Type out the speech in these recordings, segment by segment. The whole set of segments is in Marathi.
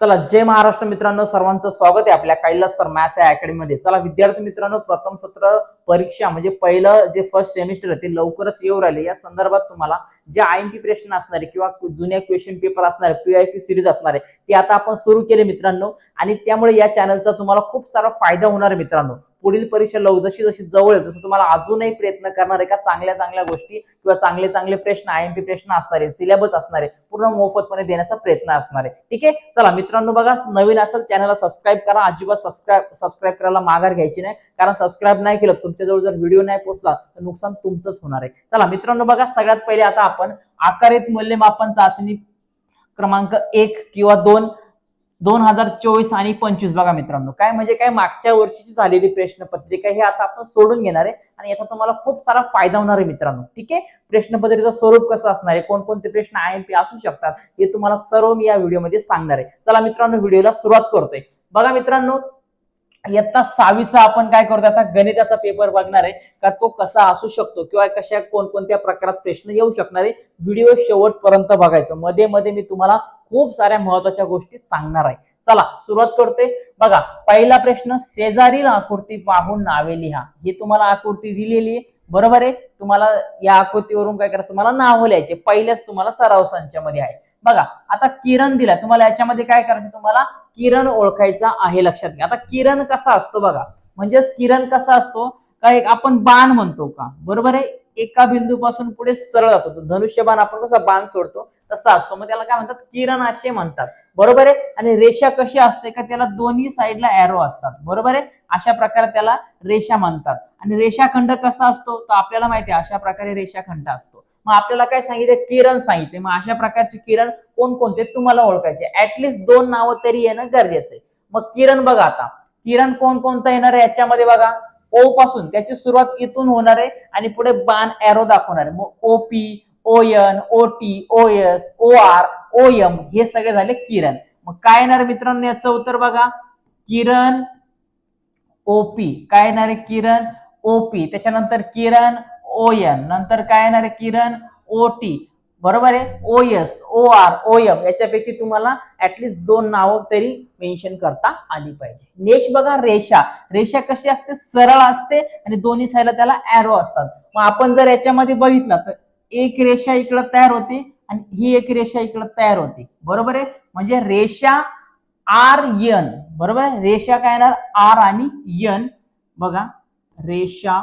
चला जय महाराष्ट्र मित्रांनो सर्वांचं स्वागत आहे आपल्या कैलास सर मॅथ्स या अकॅडमीमध्ये. चला विद्यार्थी मित्रांनो प्रथम सत्र परीक्षा म्हणजे पहिलं जे फर्स्ट सेमिस्टर आहे ते लवकरच येऊ राहिले. या संदर्भात तुम्हाला जे आय एम पी प्रश्न असणारे किंवा जुन्या क्वेश्चन पेपर असणारे पी आय क्यू सिरीज असणारे ते आता आपण सुरू केले मित्रांनो. आणि त्यामुळे या चॅनलचा तुम्हाला खूप सारा फायदा होणार आहे मित्रांनो. पुढील परीक्षा लव जशी जशी जवळ येईल तसं तुम्हाला अजूनही प्रयत्न करणार आहे का? चांगल्या चांगल्या गोष्टी किंवा चांगले चांगले प्रश्न आय एम पी प्रश्न असणार आहे सिलेबस असणार आहे पूर्ण मोफतपणे देण्याचा प्रयत्न असणार आहे. ठीक आहे? चला मित्रांनो बघा नवीन असेल चॅनलला सबस्क्राईब करा. अजिबात सबस्क्राईब सबस्क्राईब करायला माघार घ्यायची नाही कारण सबस्क्राईब नाही केलं तुमच्याजवळ जर व्हिडिओ नाही पोहोचला तर नुकसान तुमचंच होणार आहे. चला मित्रांनो बघा सगळ्यात पहिले आता आपण आकारित मूल्यमापन चाचणी क्रमांक एक किंवा दोन दोन हजार चोवीस आणि पंचवीस बघा मित्रांनो. काय म्हणजे काय मागच्या वर्षीची झालेली प्रश्नपत्रिका हे आता आपण सोडून घेणार आहे आणि याचा तुम्हाला खूप सारा फायदा होणार आहे मित्रांनो. ठीक आहे? प्रश्नपत्रिकेचं स्वरूप कसं असणार आहे? कोणकोणते प्रश्न आय एम पी असू शकतात हे तुम्हाला सर्व मी या व्हिडिओमध्ये सांगणार आहे. चला मित्रांनो व्हिडिओला सुरुवात करतोय. बघा मित्रांनो इयत्ता सहावीचा आपण काय करतो आता गणिताचा पेपर बघणार आहे. का तो कसा असू शकतो? किंवा कशा कोणकोणत्या प्रकारात प्रश्न येऊ शकणार आहे? व्हिडिओ शेवटपर्यंत बघायचं. मध्ये मध्ये मी तुम्हाला खूप साऱ्या महत्त्वाच्या गोष्टी सांगणार आहे. चला सुरुवात करते बघा पहिला प्रश्न शेजारील आकृती पाहून नावे लिहा. ही तुम्हाला आकृती दिलेली आहे. बरोबर आहे? तुम्हाला या आकृतीवरून काय करायचं? तुम्हाला नाव लिहायचे पहिल्याच तुम्हाला सराव संचामध्ये आहे. बघा आता किरण दिला. तुम्हाला याच्यामध्ये काय करायचं? तुम्हाला किरण ओळखायचा आहे. लक्षात घ्या. आता किरण कसा असतो बघा. म्हणजेच किरण कसा असतो? काय आपण बाण म्हणतो का? बरोबर आहे? एका बिंदूपासून पुढे सरळ जातो. धनुष्यबाण आपण कसा बाण सोडतो तसा असतो. मग त्याला काय म्हणतात? किरण असे म्हणतात. बरोबर आहे? आणि रेषा कशी असते का? त्याला दोन्ही साईडला एरो असतात. बरोबर आहे? अशा प्रकारे त्याला रेषा म्हणतात. आणि रेषाखंड कसा असतो? तो आपल्याला माहिती आहे. अशा प्रकारे रेषाखंड असतो. मग आपल्याला काय सांगितले किरण सांगितले मग अशा प्रकारचे किरण कोणकोणते? तुम्हाला ओळखायचे. ऍटलिस्ट दोन नावं तरी येणं गरजेचं आहे. मग किरण बघा आता. किरण कोण कोणता येणार आहे याच्यामध्ये बघा. ओ पासून त्याची सुरुवात इथून होणार आहे आणि पुढे बाण एरो दाखवणार आहे. मग O P O N O T O S O R O M हे सगळे झाले किरण. मग काय येणार मित्रांनो? याचं उत्तर बघा. किरण ओपी काय येणार आहे? किरण ओपी त्याच्यानंतर किरण ओ एन नंतर काय येणार आहे? किरण ओ टी बरोबर आहे? O S O R O M याच्यापैकी तुम्हाला ऍटलिस्ट दोन नावं तरी मेन्शन करता आली पाहिजे. नेक्स्ट बघा रेषा. रेषा कशी असते? सरळ असते आणि दोन्ही साईडला त्याला ॲरो असतात. मग आपण जर याच्यामध्ये बघितलं तर एक रेषा इकडं तयार होते आणि ही एक रेषा इकडं तयार होते. बरोबर आहे? म्हणजे रेषा आर यन बरोबर आहे? रेषा काय येणार? आर आणि यन बघा. रेषा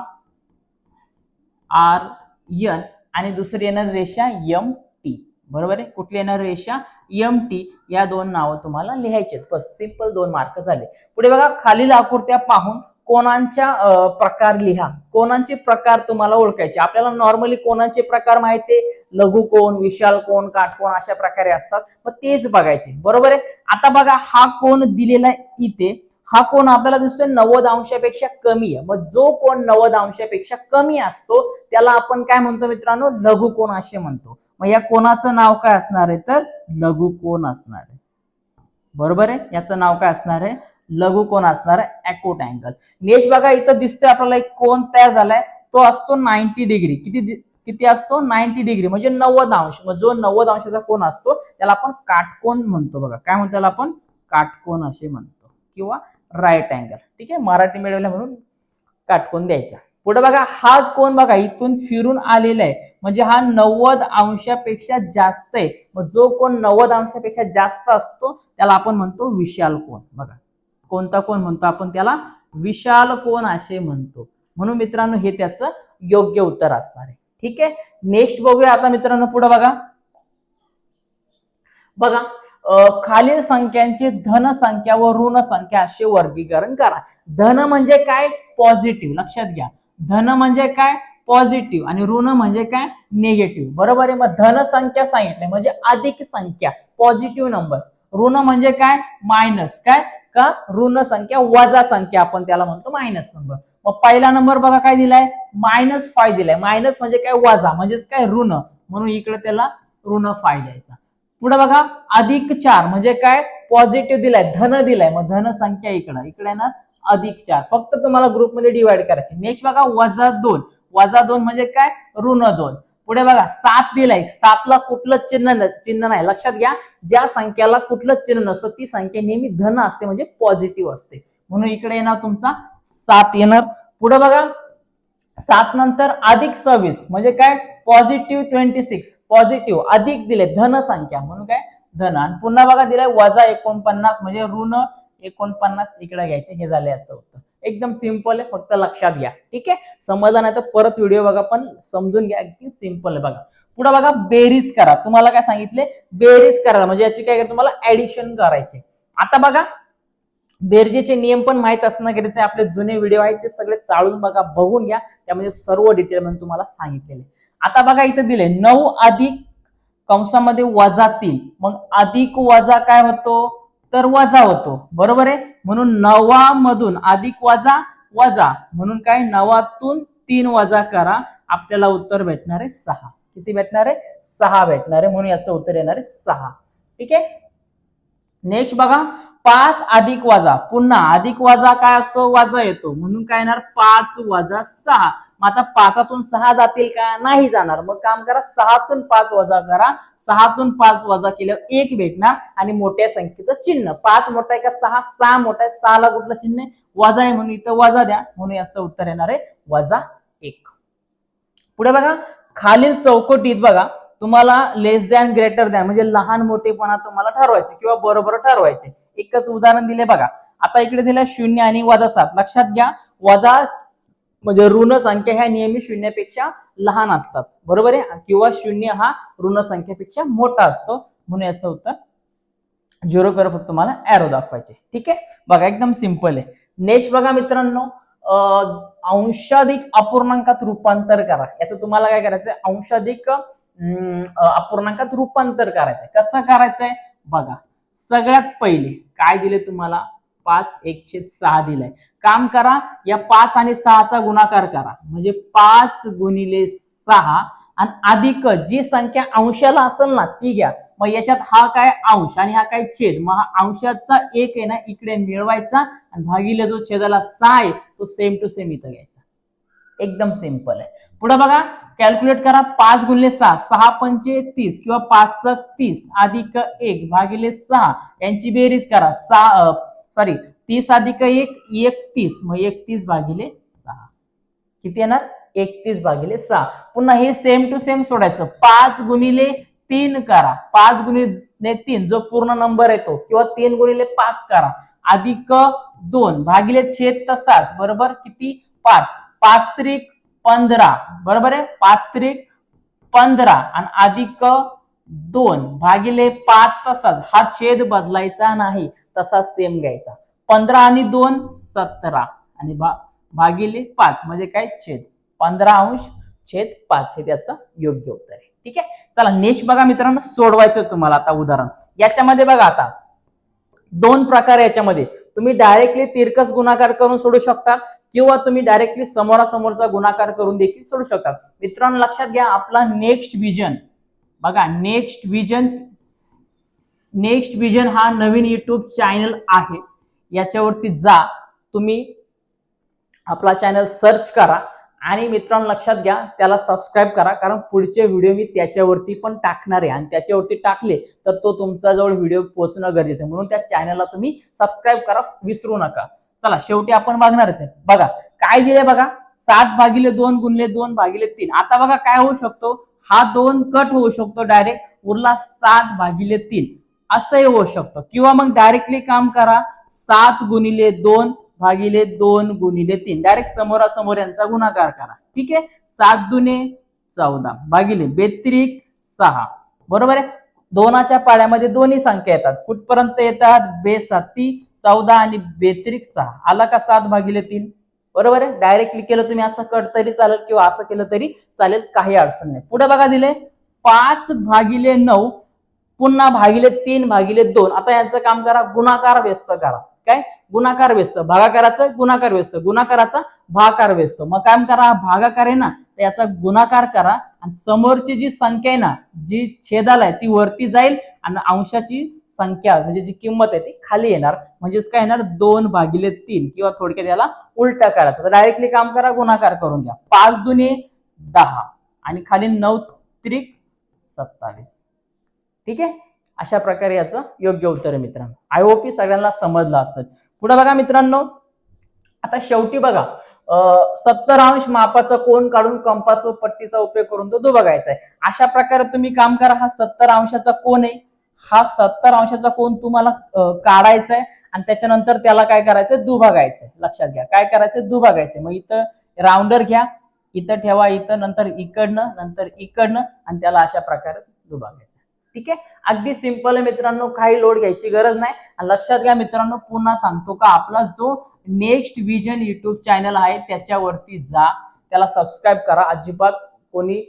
आर यन आणि दुसरी येणार रेषा यम टी बरोबर आहे? कुठली येणार रेषा? यम टी या दोन नावं तुम्हाला लिहायचे बस सिंपल दोन मार्क झाले. पुढे बघा खालील आकृत्या पाहून कोणांच्या प्रकार लिहा. कोणांचे प्रकार तुम्हाला ओळखायचे? आपल्याला नॉर्मली कोणाचे प्रकार माहिती लघु कोण विशाल कोण काटकोण अशा प्रकारे असतात. मग तेच बघायचे. बरोबर आहे? आता बघा हा कोण दिलेला आहे इथे हा कोण आपल्याला दिसतोय? नव्वद अंशापेक्षा कमी आहे. मग जो कोण नव्वद अंशापेक्षा कमी असतो त्याला आपण काय म्हणतो मित्रांनो? लघु कोण असे म्हणतो. मग या कोणाचं नाव काय असणार आहे? तर लघु कोण असणार आहे. बरोबर आहे? याचं नाव काय असणार आहे? लघु कोण असणार आहे? अकोट अँगल नेक्स्ट बघा इथं दिसतोय आपल्याला एक कोण तयार झालाय. तो असतो नाईन्टी डिग्री किती किती असतो? नाईन्टी डिग्री म्हणजे नव्वद अंश. मग जो नव्वद अंशाचा कोण असतो त्याला आपण काटकोन म्हणतो बघा. काय म्हणतो त्याला आपण? काटकोन असे म्हणतो. किंवा राईट अँगल ठीक आहे? मराठी मिळवला म्हणून काटकोन द्यायचा. पुढे बघा हा कोण बघा इथून फिरून आलेला आहे. म्हणजे हा नव्वद अंशापेक्षा जास्त आहे. मग जो कोण नव्वद अंशापेक्षा जास्त असतो त्याला आपण म्हणतो विशाल कोण. बघा कोणता कोण म्हणतो आपण त्याला? विशाल कोण असे म्हणतो. म्हणून मित्रांनो हे त्याचं योग्य उत्तर असणार आहे. ठीक आहे? नेक्स्ट बघूया आता मित्रांनो पुढे बघा. बघा खालील संख्यांची धन संख्या व ऋण संख्या असे वर्गीकरण करा. धन म्हणजे काय? पॉझिटिव्ह लक्षात घ्या. धन म्हणजे काय? पॉझिटिव्ह आणि ऋण म्हणजे काय? निगेटिव्ह बरोबर आहे? मग धन संख्या सांगितले. म्हणजे अधिक संख्या. पॉझिटिव्ह नंबर्स ऋण म्हणजे काय? मायनस काय? का? ऋण संख्या वजा संख्या. आपण त्याला म्हणतो मायनस नंबर मग पहिला नंबर बघा काय दिलाय? मायनस फाय दिलाय. मायनस म्हणजे काय? वजा. म्हणजेच काय? ऋण. म्हणून इकडे त्याला ऋण फाय द्यायचा. पुढे बघा अधिक चार म्हणजे काय? पॉझिटिव्ह दिलाय धन दिलाय. मग धन संख्या इकडं. इकडे ना अधिक चार. फक्त तुम्हाला ग्रुपमध्ये डिवाइड करायचे. नेक्स्ट बघा वजा दोन. वजा दोन म्हणजे काय? ऋण दोन. पुढे बघा सात दिलाय. सातला कुठलं चिन्ह चिन्ह नाही. लक्षात घ्या ज्या संख्याला कुठलं चिन्ह नसतं ती संख्या नेहमी धन असते म्हणजे पॉझिटिव्ह असते. म्हणून इकडे येणार तुमचा सात येणार. पुढे बघा सात नंतर अधिक सव्वीस म्हणजे काय? पॉझिटिव्ह ट्वेंटी सिक्स पॉझिटिव्ह अधिक दिले धन संख्या म्हणून काय? धन. आणि पुन्हा बघा दिलाय वजा एकोणपन्नास म्हणजे ऋण एकोणपन्नास इकडे घ्यायचे हे झालं याचं उत्तर. एकदम सिंपल आहे फक्त लक्षात घ्या. ठीक आहे? समजा नाही तर परत व्हिडिओ बघा पण समजून घ्या अगदी सिंपल आहे बघा. पुढे बघा बेरीज करा. तुम्हाला काय सांगितले? बेरीज करा म्हणजे याची काय तुम्हाला ऍडिशन करायचे. आता बघा बेरजेचे नियम पण माहीत असणं गरजेचं आपले जुने व्हिडिओ आहेत ते सगळे चाळून बघा बघून घ्या. त्यामध्ये सर्व डिटेल मध्ये तुम्हाला सांगितलेले. आता बघा इथं दिले. नऊ अधिक कंसामध्ये वजा तीन. मग अधिक वजा काय होतो? तर वजा होतो. बरोबर आहे? म्हणून नवा मधून अधिक वजा वजा. म्हणून काय? नवातून तीन वजा करा. आपल्याला उत्तर भेटणार आहे सहा. किती भेटणार आहे? सहा भेटणार आहे. म्हणून याचं उत्तर येणार आहे सहा. ठीक आहे? नेक्स्ट बघा पाच अधिक वजा. पुन्हा अधिक वजा काय असतो? वजा येतो. म्हणून काय येणार? पाच वजा सहा. मग आता पाचातून सहा जातील का? नाही जाणार. मग काम करा सहातून पाच वजा करा. सहातून पाच वजा केल्यावर एक भेटणार आणि मोठ्या संख्येचं चिन्ह. पाच मोठा आहे का? सहा. सहा मोठा आहे. सहाला कुठलं चिन्ह आहे? वजा आहे म्हणून इथं वजा द्या. म्हणून याचं उत्तर येणार आहे वजा एक. पुढे बघा खालील चौकटीत बघा. तुम्हाला लेस दॅन ग्रेटर दॅन म्हणजे लहान मोठेपणा तुम्हाला ठरवायचे किंवा बरोबर ठरवायचे. एकच उदाहरण दिले बघा. आता इकडे दिलं शून्य आणि वजा सात. लक्षात घ्या वजा म्हणजे ऋण संख्या ह्या नेहमी शून्यापेक्षा लहान असतात. बरोबर आहे? किंवा शून्य हा ऋण संख्येपेक्षा मोठा असतो. म्हणून याचं उत्तर झिरो करत फक्त तुम्हाला अॅरो दाखवायचे. ठीक आहे? बघा एकदम सिंपल आहे. नेक्स्ट बघा मित्रांनो अं, अंशाधिक अपूर्णांकात रूपांतर करा. याचं तुम्हाला काय करायचं अंशाधिक अपूर्णांकात रूपांतर करायचंय. कसं करायचंय? बघा सगळ्यात पहिले काय दिले तुम्हाला? पाच एकशे सहा दिलाय. काम करा या पाच आणि सहाचा गुणाकार करा. म्हणजे पाच गुणिले सहा आणि अधिक जी संख्या अंशाला असेल ना ती घ्या. मग याच्यात हा काय अंश आणि हा काय छेद? मग हा अंशाचा एक आहे ना इकडे मिळवायचा आणि भागीले जो छेदाला सहा आहे तो सेम टू सेम इथं घ्यायचा. एकदम सिंपल आहे. पुढे बघा कॅल्क्युलेट करा पाच गुणले सहा सहा पंचे तीस किंवा पाच सक तीस अधिक एक भागिले सहा यांची बेरीज करा. सहा सॉरी तीस अधिक एक एकतीस मग एकतीस भागिले सहा. किती येणार? एकतीस भागिले सहा. पुन्हा हे सेम टू सेम सोडायचं. पाच गुणिले तीन करा. पाच गुणिले तीन जो पूर्ण नंबर येतो किंवा तीन गुणिले पाच करा. अधिक दोन भागिले छेद तसाच बरोबर? किती? पाच. पाच त्रिक पंधरा. बरोबर आहे? पाच त्रिक पंधरा. आणि अधिक दोन भागिले पाच तसाच. हा छेद बदलायचा नाही. तसा सेम घ्यायचा. पंधरा आणि दोन सतरा. आणि भा भागिले पाच म्हणजे काय? छेद. पंधरा अंश छेद पाच. हे त्याचं योग्य उत्तर आहे. ठीक आहे? चला नेक्स्ट बघा मित्रांनो. सोडवायचं तुम्हाला आता उदाहरण. याच्यामध्ये बघा आता. दोन प्रकार याच्यामध्ये. तुम्ही डायरेक्टली तिरकस गुणाकार करून सोडू शकता किंवा तुम्ही डायरेक्टली समोरासमोरचा गुणाकार करून देखील सोडू शकता. मित्रांनो लक्षात घ्या आपला नेक्स्ट विजन बघा नेक्स्ट विजन नेक्स्ट विजन हा नवीन युट्यूब चॅनल आहे. याच्यावरती जा. तुम्ही आपला चॅनल सर्च करा. आणि मित्रांनो लक्षात घ्या त्याला सबस्क्राईब करा कारण पुढचे व्हिडिओ मी त्याच्यावरती पण टाकणार आहे. आणि त्याच्यावरती टाकले तर तो तुमचा जवळ व्हिडिओ पोहोचणं गरजेचं आहे. म्हणून त्या चॅनलला तुम्ही सबस्क्राईब करा विसरू नका. चला शेवटी आपण बघणारच आहे. बघा काय दिले बघा? सात भागिले दोन गुणले दोन भागिले तीन. आता बघा काय होऊ शकतो? हा दोन कट होऊ शकतो डायरेक्ट उरला सात भागिले तीन. असंही होऊ शकतं. किंवा मग डायरेक्टली काम करा सात गुणिले दोन भागिले दोन गुणिले तीन. डायरेक्ट समोरासमोर यांचा गुणाकार करा. ठीक आहे? सात दुने चौदा. भागिले बेत्रिक सहा. बरोबर आहे? दोनाच्या पाड्यामध्ये दोन्ही संख्या येतात. कुठपर्यंत येतात? बेसाती चौदा आणि बेत्रिक सहा. आला का सात भागिले तीन? बरोबर आहे? डायरेक्टली केलं तुम्ही असं कट तरी चालेल किंवा असं केलं तरी चालेल. काही अडचण नाही. पुढे बघा दिले पाच भागिले नऊ पुन्हा भागिले तीन भागिले दोन. आता यांचं काम करा. गुणाकार व्यस्त करा. काय? गुणाकार व्यस्त. भागाकाराचं गुणाकार व्यस्त. गुणाकाराचा भागाकार व्यस्त. मग काम करा? भागाकार आहे ना तर याचा गुणाकार करा आणि समोरची जी संख्या आहे ना जी छेदाला आहे ती वरती जाईल आणि अंशाची संख्या म्हणजे जी किंमत आहे ती खाली येणार. म्हणजेच काय येणार? दोन भागिले तीन किंवा थोडक्यात याला उलटा करायचा. तर डायरेक्टली काम करा गुणाकार करून घ्या. पाच दुने दहा आणि खाली नऊ त्रिक सत्तावीस. ठीक आहे? अशा प्रकारे याचं योग्य उत्तर आहे मित्रांनो. आय होप ही सगळ्यांना समजलं असेल. पुढे बघा मित्रांनो. आता शेवटी बघा सत्तर अंश मापाचा कोण काढून कंपास व पट्टीचा उपयोग करून तो तो बघायचा आहे. अशा प्रकारे तुम्ही काम करा हा सत्तर अंशाचा कोण आहे. हा सत्तर अंशाचा कोण तुम्हाला काढायचा आहे आणि त्याच्यानंतर त्याला काय करायचं दुभागायचंय लक्षात घ्या. काय करायचं दुभागायचंय मग इथं राऊंडर घ्या. इथं ठेवा. इथं नंतर इकडनं नंतर इकडनं आणि त्याला अशा प्रकारे दुभागायचं ठीक आहे? अगदी सिंपल आहे मित्रांनो काही लोड घ्यायची गरज नाही. आणि लक्षात घ्या मित्रांनो पुन्हा सांगतो का आपला जो नेक्स्ट विजन युट्यूब चॅनल आहे त्याच्यावरती जा. त्याला सबस्क्राईब करा. अजिबात कोणी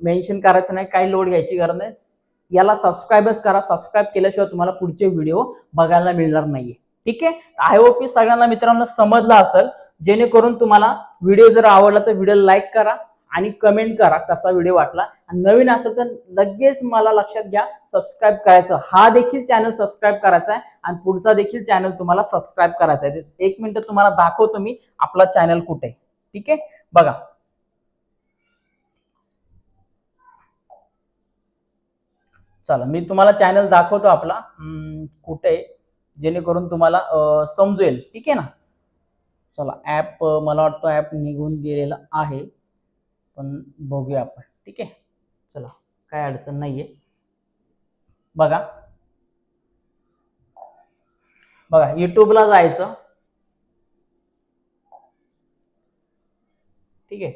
मेन्शन करायचं नाही काही लोड घ्यायची गरज नाही. याला सबस्क्राईबच करा. सबस्क्राईब केल्याशिवाय तुम्हाला पुढचे व्हिडिओ बघायला मिळणार नाहीये. ठीक आहे? आय होप की सगळ्यांना मित्रांनो समजलं असेल. जेणेकरून तुम्हाला व्हिडिओ जर आवडला तर व्हिडिओ लाईक करा. आणि कमेंट करा कसा व्हिडिओ वाटला. आणि नवीन असेल तर लगेच मला लक्षात घ्या सबस्क्राईब करायचं. हा देखील चॅनल सबस्क्राईब करायचा आहे. आणि पुढचा देखील चॅनल तुम्हाला सबस्क्राईब करायचा आहे. एक मिनिट तुम्हाला दाखवतो मी आपला चॅनल कुठे आहे. ठीक आहे? बघा. चला मी तुम्हाला चॅनल दाखवतो आपला. कुठे आहे? जेणेकरून तुम्हाला समजेल. ठीक आहे ना? चला ॲप मला वाटतं ॲप निघून गेलेला आहे. पण बघूया आपण. ठीक आहे? चला काय अडचण नाहीये. बघा. बघा युट्यूबला जायचं. ठीक आहे?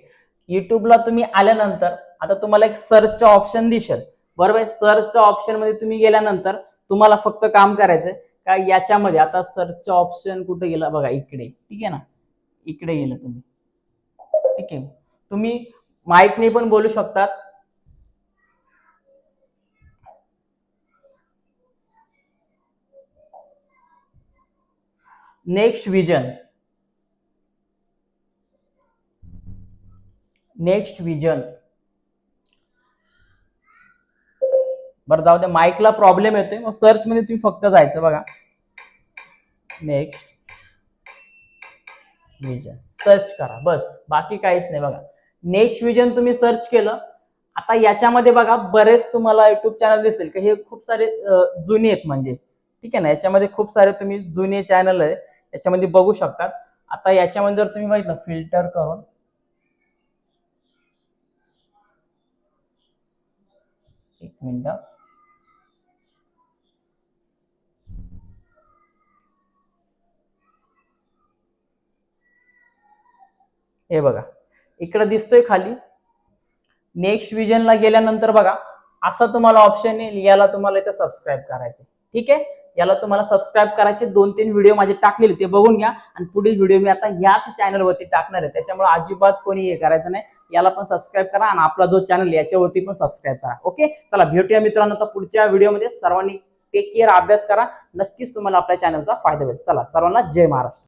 युट्यूबला तुम्ही आल्यानंतर आता तुम्हाला एक सर्चचं ऑप्शन दिसेल. बरोबर आहे? सर्चच्या ऑप्शनमध्ये तुम्ही गेल्यानंतर तुम्हाला फक्त काम करायचंय. का याच्यामध्ये आता सर्चचं ऑप्शन कुठे गेलं? बघा इकडे. ठीक आहे ना? इकडे गेलं तुम्ही. ठीक आहे? तुम्ही माईकने पण बोलू शकतात. Next vision. Next vision. बरं जाऊ द्या माईकला प्रॉब्लेम येतोय. मग सर्च मध्ये तुम्ही फक्त जायचं बघा. नेक्स्ट विजन सर्च करा. बस. बाकी काहीच नाही बघा. नेक्स्ट विजन तुम्ही सर्च केलं आता याच्यामध्ये बघा बरेच तुम्हाला युट्यूब चॅनल दिसेल. की हे खूप सारे जुने आहेत म्हणजे. ठीक आहे ना? याच्यामध्ये खूप सारे तुम्ही जुने चॅनल आहे. याच्यामध्ये बघू शकतात. आता याच्यामध्ये जर तुम्ही बघितलं फिल्टर करून. एक मिनिट. हे बघा. इकडे दिसतोय खाली. नेक्स्ट विजनला गेल्यानंतर बघा असं तुम्हाला ऑप्शन येईल याला तुम्हाला इथं सबस्क्राईब करायचं ठीक आहे? याला तुम्हाला सबस्क्राईब करायचे दोन तीन व्हिडिओ माझे टाकलेले ते बघून घ्या. आणि पुढील व्हिडिओ मी आता याच चॅनलवरती टाकणार आहे. त्याच्यामुळे अजिबात कोणी हे करायचं नाही. याला पण सबस्क्राईब करा आणि आपला जो चॅनल याच्यावरती पण सबस्क्राईब करा. ओके? चला भेटूया मित्रांनो तर पुढच्या व्हिडिओमध्ये सर्वांनी टेक केअर अभ्यास करा. नक्कीच तुम्हाला आपल्या चॅनलचा फायदा होईल चला सर्वांना जय महाराष्ट्र.